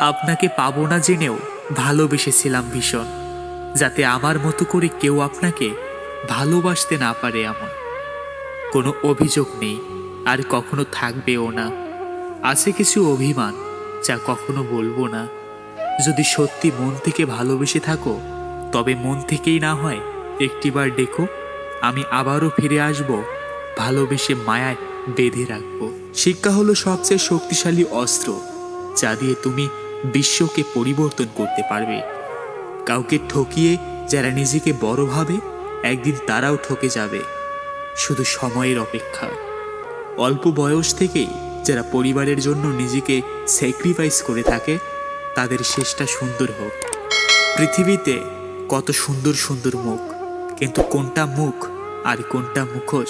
আপনাকে পাবো না জেনেও ভালোবেসেছিলাম ভীষণ, যাতে আমার মতো করে কেউ আপনাকে ভালোবাসতে না পারে এমন। কোনো অভিযোগ নেই, আর কখনো থাকবেও না। আছে কিছু অভিমান যা কখনো বলব না। যদি সত্যি মন থেকে ভালোবেসে থাকো, তবে মন থেকেই না হয় একটিবার ডেকো, আমি আবারও ফিরে আসব, ভালোবেসে মায়ায় বেঁধে রাখব। শিক্ষা হলো সবচেয়ে শক্তিশালী অস্ত্র, যা দিয়ে তুমি বিশ্বকে পরিবর্তন করতে পারবে। কাউকে ঠকিয়ে যারা নিজেকে বড় ভাবে, একদিন তারাও ঠকে যাবে। শুধু সময়ের অপেক্ষা। অল্প বয়স থেকেই যারা পরিবারের জন্য নিজেকে স্যাক্রিফাইস করে থাকে, তাদের শেষটা সুন্দর হোক। পৃথিবীতে কত সুন্দর সুন্দর মুখ, কিন্তু কোনটা মুখ আর কোনটা মুখোশ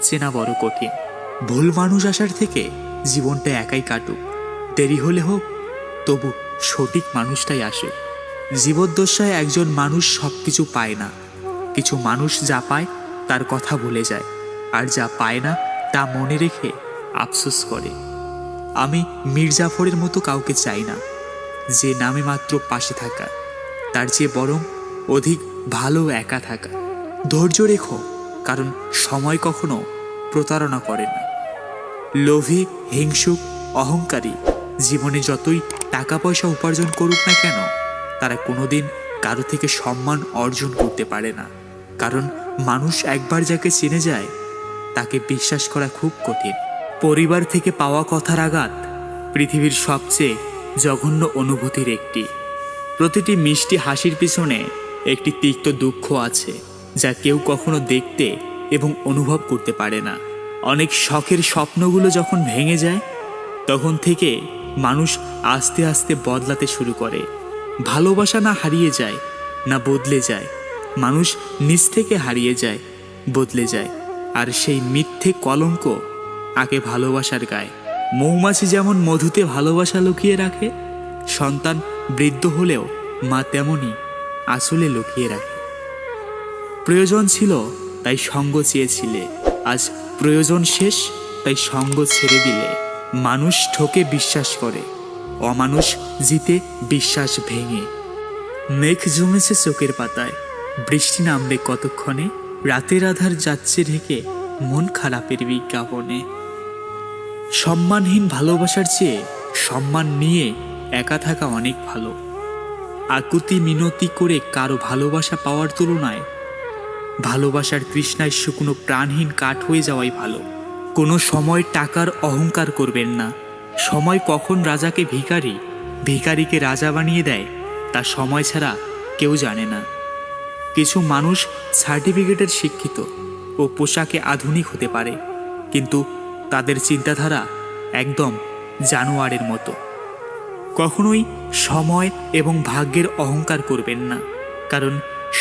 চেনা বড় কঠিন। ভুল মানুষ আসার থেকে জীবনটা একাই কাটুক। দেরি হলে হোক তবু সঠিক মানুষটাই আসে। জীবদ্দশায় একজন মানুষ সব কিছু পায় না। কিছু মানুষ যা পায়, তার কথা ভুলে যায়। আর যা পায় না, তা মনে রেখে আফসোস করে। আমি মির্জাফরের মতো কাউকে চাই না। যে নামে মাত্র পাশে থাকা। তার চেয়ে বরং অধিক ভালো একা থাকা। ধৈর্য রেখো, কারণ সময় কখনো প্রতারণা করে না। লোভী, হিংসুক, অহংকারী জীবনে যতই টাকা পয়সা উপার্জন করুক না কেন, তারা কোনোদিন কারও থেকে সম্মান অর্জন করতে পারে না। কারণ মানুষ একবার যাকে চিনে যায়, তাকে বিশ্বাস করা খুব কঠিন। পরিবার থেকে পাওয়া কথার আঘাত পৃথিবীর সবচেয়ে জঘন্য অনুভূতির একটি। প্রতিটি মিষ্টি হাসির পিছনে একটি তিক্ত দুঃখ আছে, যা কেউ কখনো দেখতে এবং অনুভব করতে পারে না। অনেক শখের স্বপ্নগুলো যখন ভেঙে যায়, তখন থেকে মানুষ আস্তে আস্তে বদলাতে শুরু করে। ভালোবাসা না হারিয়ে যায়, না বদলে যায়। মানুষ নিজ থেকে হারিয়ে যায়, বদলে যায়। আর সেই মিথ্যে কলঙ্ক আগে ভালোবাসার গায়ে। মৌমাছি যেমন মধুতে ভালোবাসা লুকিয়ে রাখে, সন্তান বৃদ্ধ হলেও মা তেমনই আসলে লুকিয়ে রাখে। প্রয়োজন ছিল, তাই সঙ্গ চেয়েছিলে। আজ প্রয়োজন শেষ, তাই সঙ্গ ছেড়ে দিলে। মানুষ ঠকে বিশ্বাস করে, অমানুষ জিতে বিশ্বাস ভেঙে। মেঘ জমেছে চোখের পাতায়, বৃষ্টি নামবে কতক্ষণে, রাতের আধার যাচ্ছে ঢেকে, মন খারাপের বিজ্ঞাপনে। সম্মানহীন ভালোবাসার চেয়ে সম্মান নিয়ে একা থাকা অনেক ভালো। আকুতি মিনতি করে কারও ভালোবাসা পাওয়ার তুলনায় ভালোবাসার তৃষ্ণায় শুকনো প্রাণহীন কাঠ হয়ে যাওয়াই ভালো। কোনো সময় টাকার অহংকার করবেন না। সময় কখন রাজাকে ভিখারি, ভিখারিকে রাজা বানিয়ে দেয়, তা সময় ছাড়া কেউ জানে না। কিছু মানুষ সার্টিফিকেটের শিক্ষিত ও পোশাকে আধুনিক হতে পারে, কিন্তু তাদের চিন্তাধারা একদম জানোয়ারের মতো। কখনোই সময় এবং ভাগ্যের অহংকার করবেন না, কারণ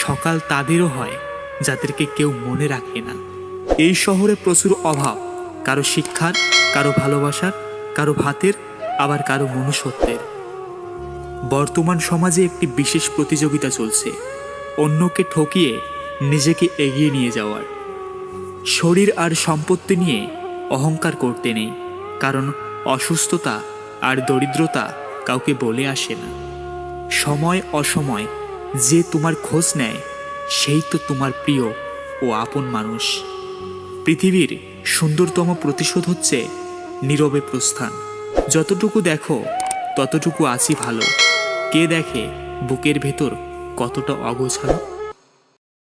সকাল তাদেরও হয় যাদেরকে কেউ মনে রাখে না। এই শহরে প্রচুর অভাব কারও শিক্ষার, কারও ভালোবাসার, কারও ভাতের, আবার কারও মনুষ্যত্বের। বর্তমান সমাজে একটি বিশেষ প্রতিযোগিতা চলছে, অন্যকে ঠকিয়ে নিজেকে এগিয়ে নিয়ে যাওয়ার। শরীর আর সম্পত্তি নিয়ে অহংকার করতে নেই, কারণ অসুস্থতা আর দরিদ্রতা কাউকে বলে আসে না। সময় অসময় যে তোমার খোঁজ নেয়, সেই তো তোমার প্রিয় ও আপন মানুষ। পৃথিবীর সুন্দরতম প্রতিশোধ হচ্ছে নীরবে প্রস্থান। যতটুকু দেখো, ততটুকু আছি ভালো। কে দেখে বুকের ভেতর কতটা অগোছালো?